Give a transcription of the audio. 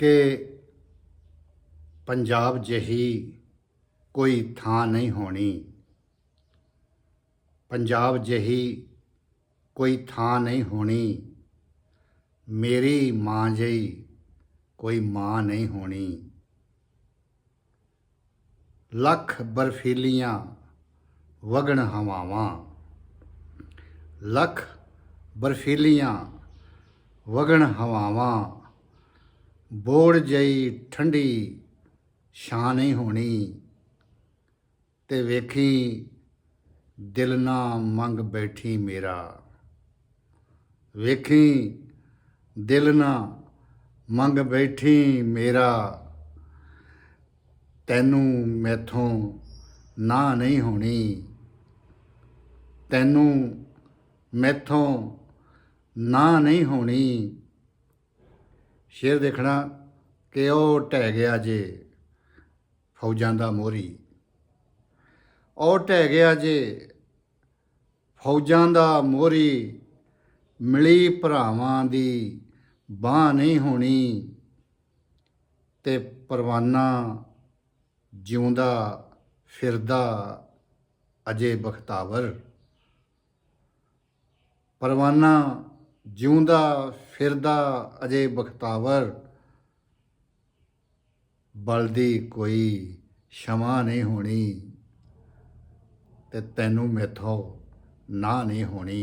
ਕਿ ਪੰਜਾਬ ਜਿਹੀ ਕੋਈ ਥਾਂ ਨਹੀਂ ਹੋਣੀ। ਪੰਜਾਬ ਜਿਹੀ ਕੋਈ ਥਾਂ ਨਹੀਂ ਹੋਣੀ। ਮੇਰੀ ਮਾਂ ਜਿਹੀ ਕੋਈ ਮਾਂ ਨਹੀਂ ਹੋਣੀ। ਲੱਖ ਬਰਫੀਲੀਆਂ ਵਗਣ ਹਵਾਵਾਂ। ਲੱਖ ਬਰਫੀਲੀਆਂ ਵਗਣ ਹਵਾਵਾਂ। ਬੋੜ ਜਈ ਠੰਡੀ, ਛਾਂ ਨਹੀਂ ਹੋਣੀ। ਤੇ ਵੇਖੀ, ਦਿਲ ਨਾ ਮੰਗ ਬੈਠੀ ਮੇਰਾ। ਵੇਖੀ, ਦਿਲ ਨਾ ਮੰਗ ਬੈਠੀ ਮੇਰਾ। ਤੈਨੂੰ ਮੈਥੋਂ ਨਾ ਨਹੀਂ ਹੋਣੀ। ਤੈਨੂੰ ਮੈਥੋਂ ਨਾ ਨਹੀਂ ਹੋਣੀ। ਸ਼ੇਰ ਦੇਖਣਾ ਕਿ ਉਹ ਢਹਿ ਗਿਆ ਜੇ ਫੌਜਾਂ ਦਾ ਮੋਹਰੀ। ਉਹ ਢਹਿ ਗਿਆ ਜੇ ਫੌਜਾਂ ਦਾ ਮੋਹਰੀ। ਮਿਲੀ ਭਰਾਵਾਂ ਦੀ ਬਾਹ ਨਹੀਂ ਹੋਣੀ ਤੇ ਪਰਵਾਨਾ ਜਿਉਂਦਾ ਫਿਰਦਾ ਅਜੇ ਬਖਤਾਵਰ। ਪਰਵਾਨਾ ਜਿਉਂਦਾ, ਫਿਰਦਾ ਅਜੇ ਬਖਤਾਵਰ। ਬਲਦੀ ਕੋਈ ਸ਼ਮਾ ਨਹੀਂ ਹੋਣੀ ਤੇ ਤੈਨੂੰ ਮੈਥੋਂ ਨਾ ਨਹੀਂ ਹੋਣੀ।